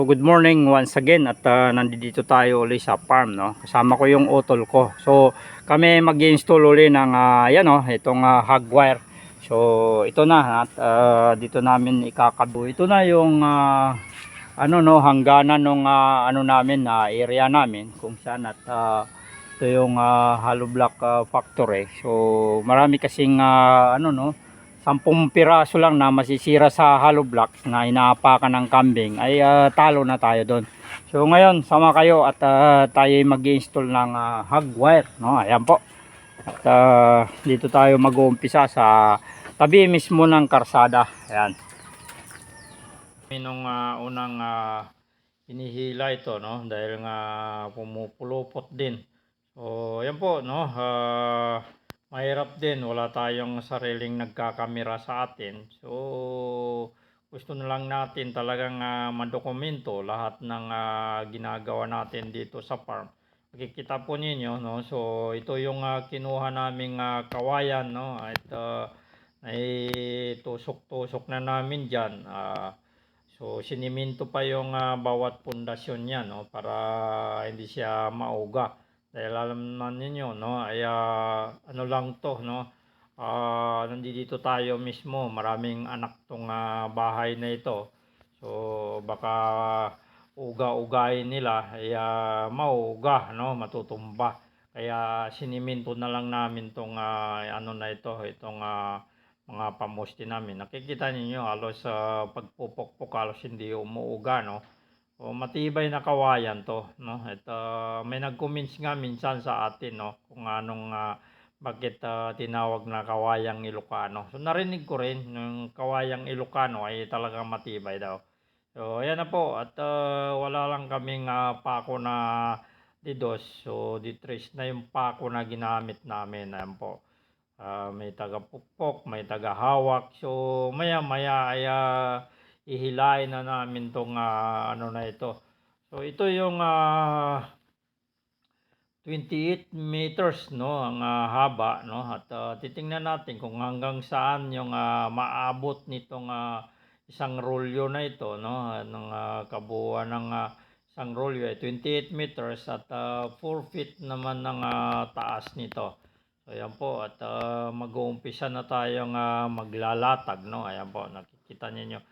Good morning once again at uh, nandito tayo ulit sa farm no. Kasama ko yung utol ko. So kami mag-install uli ng uh, yan no, itong uh, hog wire. So ito na at uh, dito namin ikakabu. Ito na yung uh, ano no hangganan ng ano namin na area namin kung saan at uh, ito yung uh, hollow block uh, factory. So marami kasing uh, ano no sampung piraso lang na masisira sa hollow block na inaapakan ng kambing ay ah, talo na tayo doon. So ngayon sama kayo at ah, tayo mag-install ng uh, hog wire, no? Ayan po. At ah, dito tayo mag-uumpisa sa tabi mismo ng karsada. Ayan. Nung ah, unang ah, hinihila ito, no? Dahil nga pumupulupot din. So, ayan po, no? Ah, mahirap din wala tayong sariling nagkakamera sa atin. So gusto na lang natin talagang uh, madokumento lahat ng ah, ginagawa natin dito sa farm. Makikita po ninyo no? So ito yung ah, kinuha naming ah, kawayan no? At uh, tusok-tusok na namin diyan so siniminto pa yung ah, bawat pundasyon niya no? Para hindi siya mauga dahil alam naman ninyo, no, ay ah, ano lang to, no, ah, nandito tayo mismo, maraming anak tong ah, bahay na ito. So, baka uga-ugain nila, ay ah, mauga, no, matutumba. Kaya siniminto na lang namin tong ah, ano na ito, itong ah, mga pamusti namin. Nakikita ninyo, halos sa pagpupok-pok, halos hindi umuuga, no. O matibay na kawayan to, no? At uh, may nag-comments nga minsan sa atin, no, kung anong uh, bakit uh, tinawag na kawayang Ilocano. So narinig ko rin yung kawayang Ilocano ay talagang matibay daw. So ayan na po at uh, wala lang kaming uh, pako na didos. So ditris na yung pako na ginamit namin. Ayan po. Uh, may taga-pukpok, may taga-hawak. So maya-maya ay uh, ihilain na namin tong uh, ano na ito. So ito yung uh, 28 meters no ang uh, haba no at uh, titingnan natin kung hanggang saan yung uh, maabot nitong uh, isang rolyo na ito no ng uh, kabuuan ng uh, isang rolyo ay 28 meters at uh, 4 feet naman ng uh, taas nito. So ayan po at uh, mag-uumpisa na tayong uh, maglalatag no ayan po nakikita niyo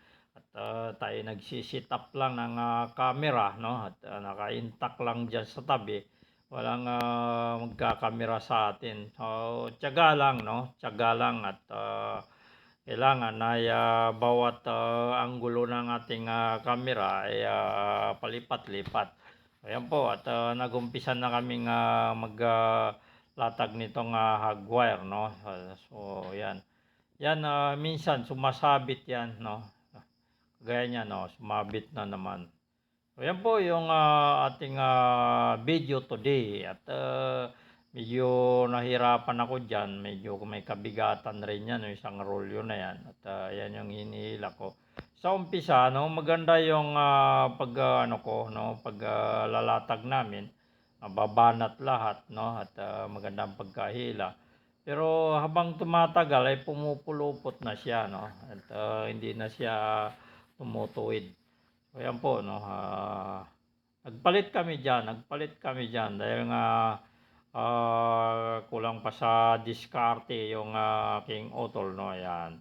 uh, tayo nagsisit up lang ng uh, camera no? At uh, naka-intact lang diyan sa tabi. Walang uh, magkakamera sa atin. So tiyaga lang no? Tiyaga lang at uh, kailangan ay uh, bawat uh, anggulo ng ating uh, camera ay uh, palipat-lipat. Ayan po at uh, nagumpisa na kaming uh, mag uh, nitong uh, hog wire no? So yan. Yan uh, minsan sumasabit yan no Gaya niya, no, sumabit na naman. So, yan po yung uh, ating uh, video today. At uh, medyo nahirapan ako dyan. Medyo may kabigatan rin yan, yung isang rolyo na yan. At uh, yan yung hinihila ko. Sa umpisa, no, maganda yung uh, pag, uh, ano ko, no, pag uh, lalatag namin. Mababanat lahat, no, at uh, magandang pagkahila. Pero habang tumatagal ay pumupulupot na siya, no, at uh, hindi na siya tumutuwid. So yan po, no, uh, nagpalit kami dyan, nagpalit kami dyan dahil nga uh, kulang pa sa diskarte yung uh, King Otol, no, yan.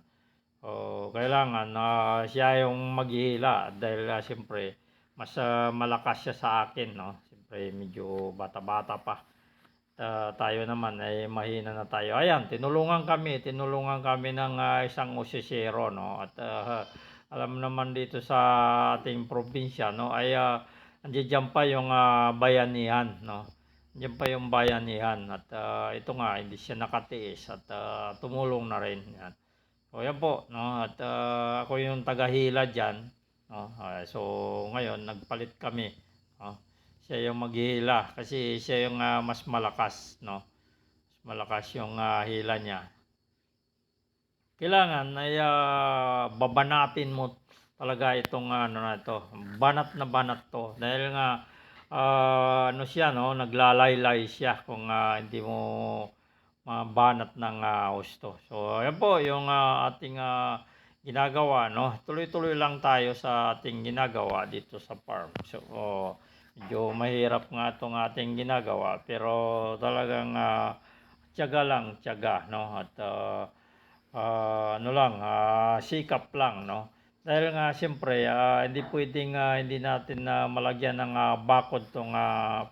So, kailangan uh, siya yung maghihila dahil uh, siyempre mas uh, malakas siya sa akin, no. Siyempre medyo bata-bata pa. Uh, tayo naman ay mahina na tayo. Ayan, tinulungan kami, tinulungan kami ng uh, isang usisero, no. At uh, alam naman dito sa ating probinsya no ay uh, andiyan pa yung uh, bayanihan no? Andiyan pa yung bayanihan at uh, ito nga hindi siya nakatiis at uh, tumulong na rin yan. So yan po no at uh, ako yung tagahila diyan no? Uh, so ngayon nagpalit kami no? Siya yung maghihila kasi siya yung uh, mas malakas no? Mas malakas yung uh, hila niya kailangan ay uh, babanatin mo talaga itong ano na ito. Banat na banat to. Dahil nga uh, ano siya no, naglalaylay siya kung uh, hindi mo mabanat ng uh, husto. So ayan po yung uh, ating uh, ginagawa, no? Tuloy-tuloy lang tayo sa ating ginagawa dito sa farm. So, oh, medyo mahirap nga itong ating ginagawa, pero talagang ah, tiyaga lang, tiyaga, no? At ah, ah, ano lang, ah, sikap lang, no? Dahil nga siyempre, ah, hindi pwedeng ah, hindi natin na malagyan ng ah, bakod tong ah,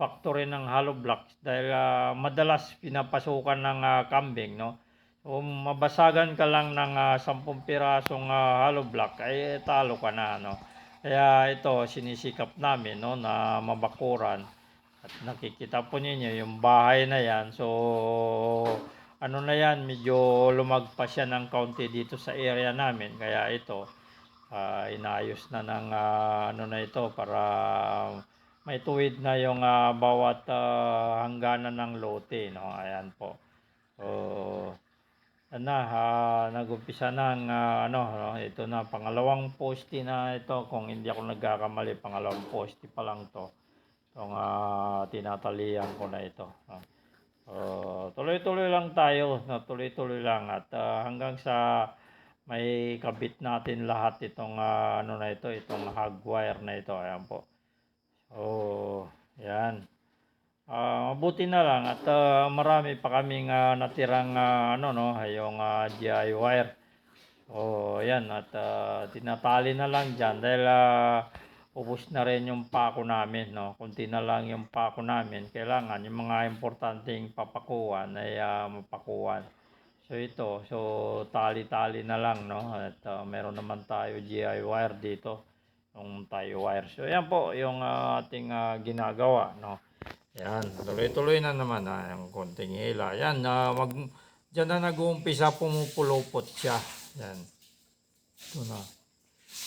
factory ng hollow blocks dahil ah, madalas pinapasukan ng ah, kambing, no? Kung mabasagan ka lang ng ah, 10 pirasong ah, hollow block, ay talo ka na, no? Kaya ito, sinisikap namin, no, na mabakuran. At nakikita po ninyo yung bahay na yan. So, ano na yan, medyo lumagpas siya ng kaunti dito sa area namin. Kaya ito, ah, inayos na ng ah, ano na ito para may tuwid na yung ah, bawat ah, hangganan ng lote. No? Ayan po. So, na, ah, nag-umpisa na ang ah, ano, no? ito na, pangalawang poste na ito. Kung hindi ako nagkakamali, pangalawang poste pa lang to. Itong ah, tinatalian ko na ito. no? So, tuloy-tuloy lang tayo, no? tuloy-tuloy lang at ah, hanggang sa may kabit natin lahat itong ah, ano na ito, itong hog wire na ito. Ayan po. So, yan. Ah, mabuti na lang at ah, marami pa kaming ah, natirang ah, ano no, yung ah, GI wire. Oh, yan at ah, tinatali na lang diyan dahil ah, ubos na rin yung pako namin, no. Kunti na lang yung pako namin. Kailangan yung mga importanteng papakuan ay ah, mapakuan. So ito, so tali-tali na lang, no. At ah, meron naman tayo GI wire dito, yung tayo wire. So yan po yung ah, ating ah, ginagawa, no. Yan, tuloy-tuloy na naman ah, yung konting hila. Yan, ah, mag, dyan na nag-uumpisa pumupulupot siya. Yan. Ito na.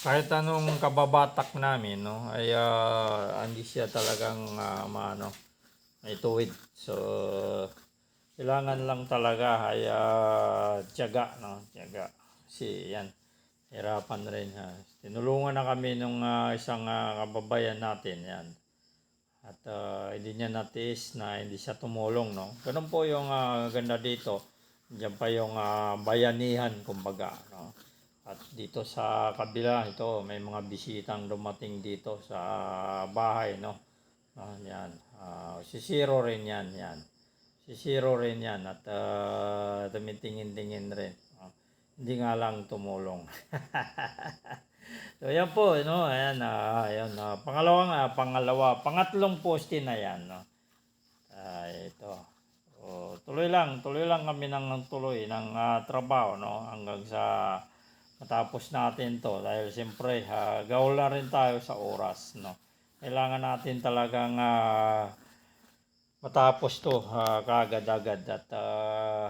Kahit anong kababatak namin, no, ay ah, hindi siya talagang ah, maano, may tuwid. So, kailangan lang talaga ay ah, tiyaga, no, tiyaga. Kasi yan, hirapan rin. Ha. Tinulungan na kami nung ah, isang ah, kababayan natin, yan. At ah, hindi niya natiis na hindi siya tumulong, no. Ganun po yung ah, ganda dito. Diyan pa yung ah, bayanihan, kumbaga. At dito sa kabila, ito, may mga bisitang dumating dito sa bahay, no. Ah, yan. Ah, si Zero rin yan, yan. Si Zero rin yan at uh, tumitingin-tingin rin. Ah, hindi nga lang tumulong. so, yan po, no. Ayan, ah, ayan, ah, pangalawa nga, pangalawa, pangatlong poste na yan, no. Ah, ito. Oh, tuloy lang, tuloy lang kami ng tuloy ng ah, trabaho, no, hanggang sa matapos natin to. Dahil siyempre uh, gaul na rin tayo sa oras no? Kailangan natin talagang ah, matapos to uh, kagad-agad at ah,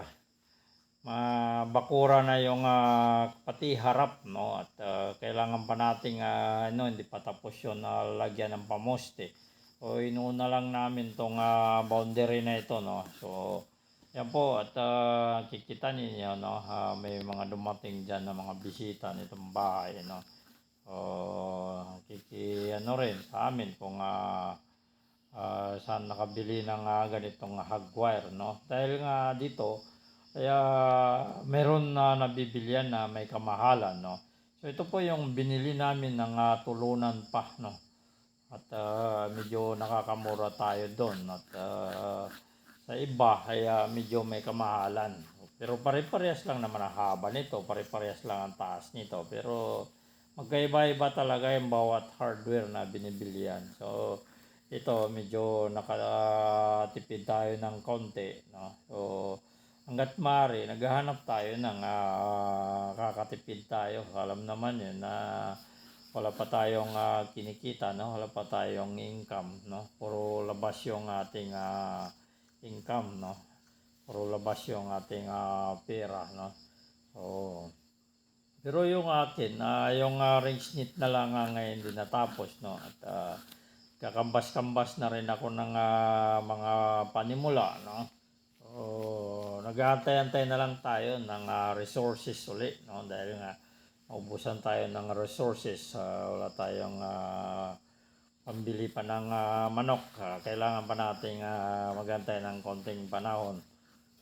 mabakura na yung ah, pati harap no? At ah, kailangan pa nating ah, ano hindi pa tapos yun na lagyan ng pamoste. O inuuna lang namin tong ah, boundary na ito no? So yan po, at ah, kikita ninyo, no, ah, may mga dumating dyan na mga bisita nitong bahay, no. O, kiki, ano rin, sa amin, kung ah, ah, saan nakabili ng ah, ganitong hagwire, no. Dahil nga dito, kaya meron na nabibilian na may kamahalan, no. So, ito po yung binili namin ng ah, tulunan pa, no. At ah, medyo nakakamura tayo doon. At ah, sa iba ay ah, medyo may kamahalan. Pero pare-parehas lang naman ang haba nito, pare-parehas lang ang taas nito. Pero magkaiba-iba talaga yung bawat hardware na binibilian. So ito medyo nakatipid tayo ng konti, no. So hangga't maaari naghahanap tayo ng ah, kakatipid tayo. Alam naman yun na wala pa tayong ah, kinikita, no. Wala pa tayong income, no. Puro labas yung ating ah, income, no? Puro labas yung ating ah, pera, no? Oo. Pero yung akin, ah, yung uh, ring snit na lang nga ngayon din natapos, no? At ah, kakambas-kambas na rin ako ng ah, mga panimula, no? So, nag-aantay-antay na lang tayo ng ah, resources uli, no? Dahil nga, maubusan tayo ng resources. ah, wala tayong ah, pambili pa ng ah, manok. Ah, kailangan pa nating uh, magantay ng konting panahon.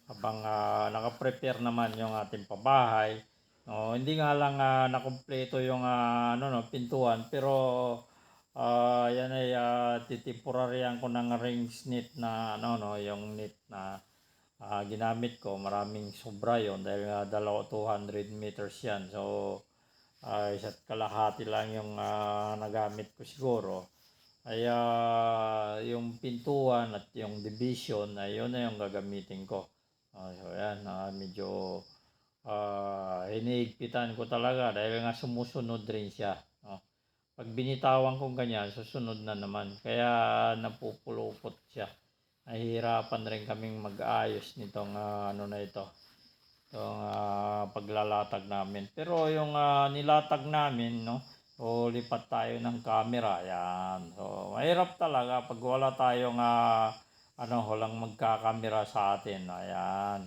Habang ah, nakaprepare naman yung ating pabahay, Oh, hindi nga lang ah, nakumpleto yung ah, ano no, pintuan pero ah, yan ay uh, titipuraryan ko ng rings knit na ano no, yung knit na ah, ginamit ko. Maraming sobra yon dahil nga dalawa 200 meters yan. So ay isa't kalahati lang yung ah, nagamit ko siguro. Ay ah, yung pintuan at yung division ay yun na yung gagamitin ko. Ah, so yan, ah, medyo ah hinihigpitan ko talaga dahil nga sumusunod rin siya. No? Pag binitawan kong ganyan, susunod na naman. Kaya napupulupot siya. Nahihirapan rin kaming mag-ayos nitong ah, ano na ito. Itong ah, paglalatag namin. Pero yung ah, nilatag namin, no? O lipat tayo ng camera. Yan. So, mahirap talaga pag wala tayong ah, ano, walang magkakamera sa atin. Ayan.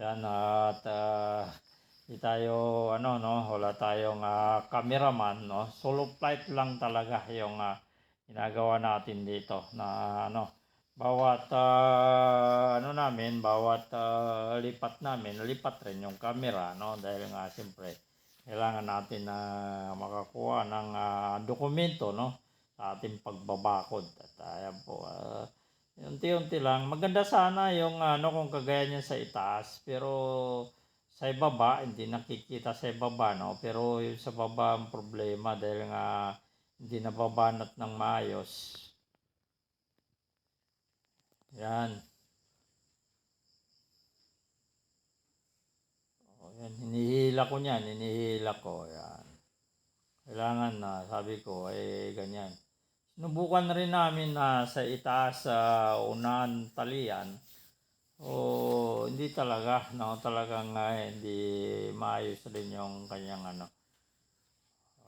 Yan at ah, di tayo ano no, wala tayong ah, cameraman no. Solo flight lang talaga yung ah, ginagawa natin dito na ano bawat ah, ano namin, bawat ah, lipat namin, lipat rin yung camera no dahil nga siyempre kailangan natin na makakuha ng ah, dokumento no sa ating pagbabakod at ayan po ah, Unti-unti lang. Maganda sana yung ano kung kagaya niya sa itaas. Pero sa ibaba, hindi nakikita sa ibaba, no? Pero yung sa baba ang problema dahil nga hindi nababanat ng maayos. Yan. O, yan. Hinihila ko niyan. Hinihila ko. Yan. Kailangan na, sabi ko, eh, ganyan. Sinubukan rin namin na sa itaas sa unahan talian. O hindi talaga, no, talagang ah, hindi maayos rin yung kanyang ano.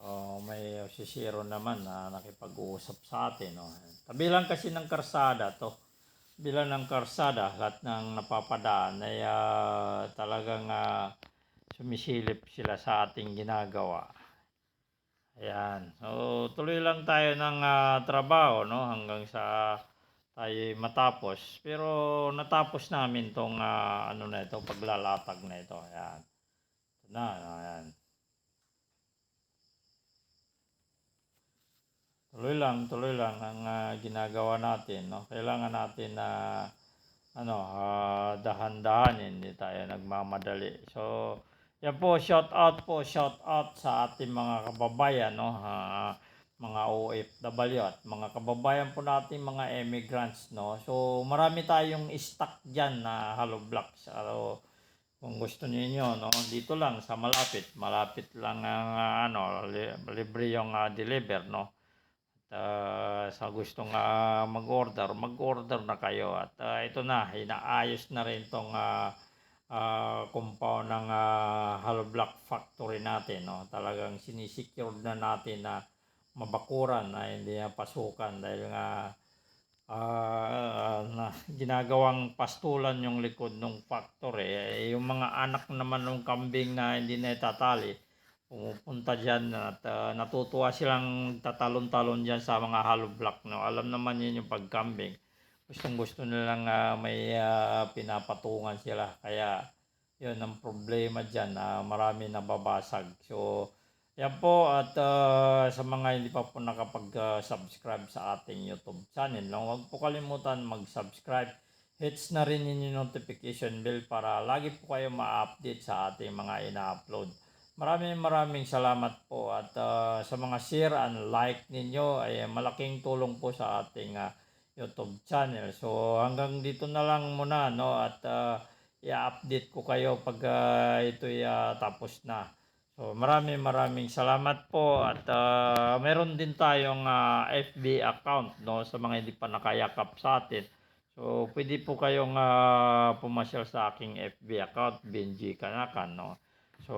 O may sisiro naman na nakipag-uusap sa atin, no. Tabi lang kasi ng karsada to. Bilang ng karsada, lahat ng napapadaan ay ah, talagang ah, sumisilip sila sa ating ginagawa. Ayan. So, tuloy lang tayo ng ah, trabaho, no? Hanggang sa tayo matapos. Pero natapos namin tong ah, ano na ito, paglalatag na ito. Ayan. Ito na, ayan. Tuloy lang, tuloy lang ang ah, ginagawa natin, no? Kailangan natin na ano, ah, dahan-dahan, hindi tayo nagmamadali. So, yan po, shout out po, shout out sa ating mga kababayan, no? Ah, mga OFW at mga kababayan po natin mga immigrants, no? So, marami tayong stock diyan na hollow blocks. So, kung gusto niyo no, dito lang sa malapit, malapit lang ang ah, ano, li- libre yung ah, deliver, no? At ah, sa gustong ah, mag-order, mag-order na kayo. At ah, ito na, inaayos na rin tong ah, ah, compound ng ah, hollow block factory natin. No? Talagang sinisecure na natin na mabakuran na hindi na pasukan dahil nga ah, na ginagawang pastulan yung likod ng factory. Eh, yung mga anak naman ng kambing na hindi na itatali, pumupunta dyan at ah, natutuwa silang tatalon-talon dyan sa mga hollow block. No? Alam naman yun yung pagkambing. Gustong gusto nilang ah, may ah, pinapatungan sila. Kaya yun ang problema dyan na marami nababasag. So, yan po at ah, sa mga hindi pa po nakapag-subscribe sa ating YouTube channel, no, huwag po kalimutan mag-subscribe. Hits na rin yung notification bell para lagi po kayo ma-update sa ating mga ina-upload. Maraming maraming salamat po at ah, sa mga share and like ninyo ay malaking tulong po sa ating ah, YouTube channel. So hanggang dito na lang muna no at ah, i-update ko kayo pag ah, ito'y ah, tapos na. So maraming maraming salamat po at ah, meron din tayong ah, FB account no sa mga hindi pa nakayakap sa atin. So pwede po kayong ah, pumasyal sa aking FB account Benji Kanakan no. So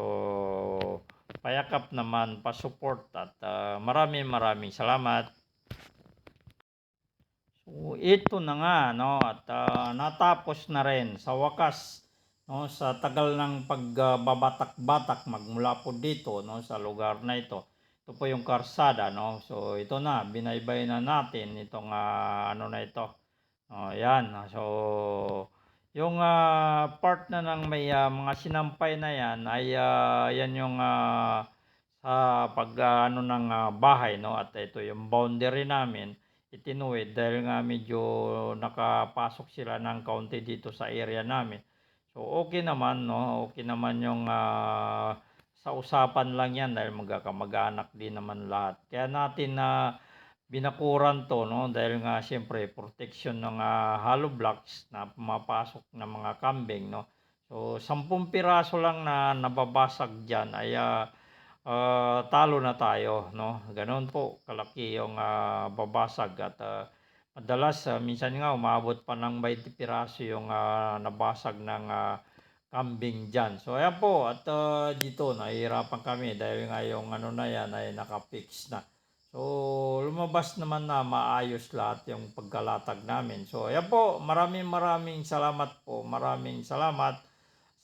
payakap naman pa-support at ah, maraming maraming salamat. So ito na nga no at ah, natapos na rin sa wakas no sa tagal ng pagbabatak-batak magmula po dito no sa lugar na ito. Ito po yung karsada no. So ito na binaybay na natin itong ah, ano na ito. Oh, yan. So yung ah, part na ng may ah, mga sinampay na yan ay ah, yan yung ah, sa pag ah, ano ng ah, bahay no at ito yung boundary namin itinuwid dahil nga medyo nakapasok sila ng kaunti dito sa area namin. So okay naman no, okay naman yung ah, sa usapan lang yan dahil magkakamag-anak din naman lahat. Kaya natin na binakuran to no dahil nga siyempre protection ng ah, hollow blocks na pumapasok ng mga kambing no. So 10 piraso lang na nababasag diyan ay ah, ah, talo na tayo no. Ganoon po kalaki yung ah, babasag at ah, madalas ah, minsan nga umabot pa ng 20 piraso yung ah, nabasag ng ah, kambing diyan. So ayan po at ah, dito nahihirapan kami dahil nga yung ano na yan ay naka-fix na. So, lumabas naman na maayos lahat yung pagkalatag namin. So, ayan po, maraming maraming salamat po. Maraming salamat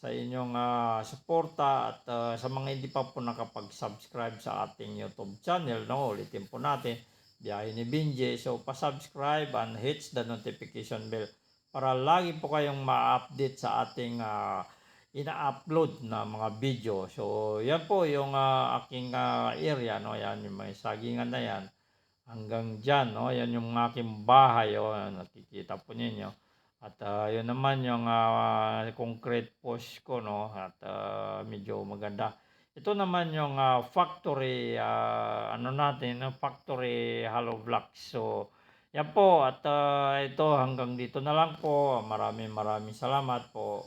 sa inyong ah, suporta at ah, sa mga hindi pa po nakapag-subscribe sa ating YouTube channel. No, ulitin po natin, Biyahe ni Binje. So, pa-subscribe and hit the notification bell para lagi po kayong ma-update sa ating ah, ina-upload na mga video. So, yan po yung ah, aking ah, area, no? Yan yung may sagingan na yan. Hanggang dyan, no? Yan yung aking bahay, oh. Nakikita po ninyo. At ah, yun naman yung ah, concrete post ko, no? At ah, medyo maganda. Ito naman yung ah, factory, ah, ano natin, ah, factory hollow blocks. So, yan po. At ah, ito hanggang dito na lang po. Maraming maraming salamat po.